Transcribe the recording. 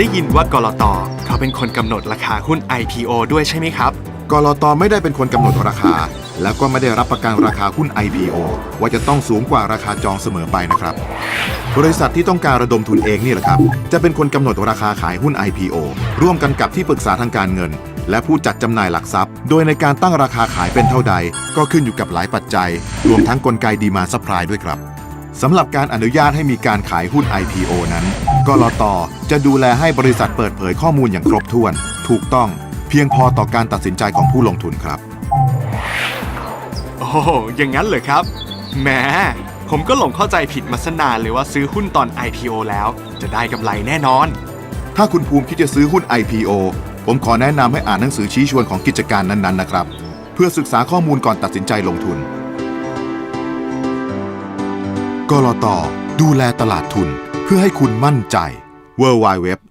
ได้ยินว่ากลตเขาเป็นคนกำหนดราคาหุ้น IPO ด้วยใช่ไหมครับ กลตไม่ได้เป็นคนกำหนดราคา แล้วก็ไม่ได้รับประกันราคาหุ้น IPO ว่าจะต้องสูงกว่าราคาจองเสมอไปนะครับ บริษัทที่ต้องการระดมทุนเองนี่แหละครับ จะเป็นคนกำหนดราคาขายหุ้น IPO ร่วมกันกับที่ปรึกษาทางการเงิน และผู้จัดจำหน่ายหลักทรัพย์ โดยในการตั้งราคาขายเป็นเท่าใด ก็ขึ้นอยู่กับหลายปัจจัย รวมทั้งกลไกดีมาซัพพลายด้วยครับ สำหรับการอนุญาตให้มีการขายหุ้น IPO นั้น กลตจะดูแลให้บริษัทเปิดเผยข้อมูลอย่างครบถ้วน ถูกต้องเพียงพอต่อการตัดสินใจของผู้ลงทุนครับ โอ้โหอย่างนั้นเลยครับ แหม ผมก็หลงเข้าใจผิดมาสนานเลยว่าซื้อหุ้นตอน IPO แล้ว จะได้กำไรแน่นอน ถ้าคุณภูมิคิดจะซื้อหุ้น IPO ผมขอแนะนำให้อ่านหนังสือชี้ชวนของกิจการนั้นๆนะครับ เพื่อศึกษาข้อมูลก่อนตัดสินใจลงทุน กลตดูแลตลาดทุนเพื่อให้คุณมั่นใจ www.sec.or.th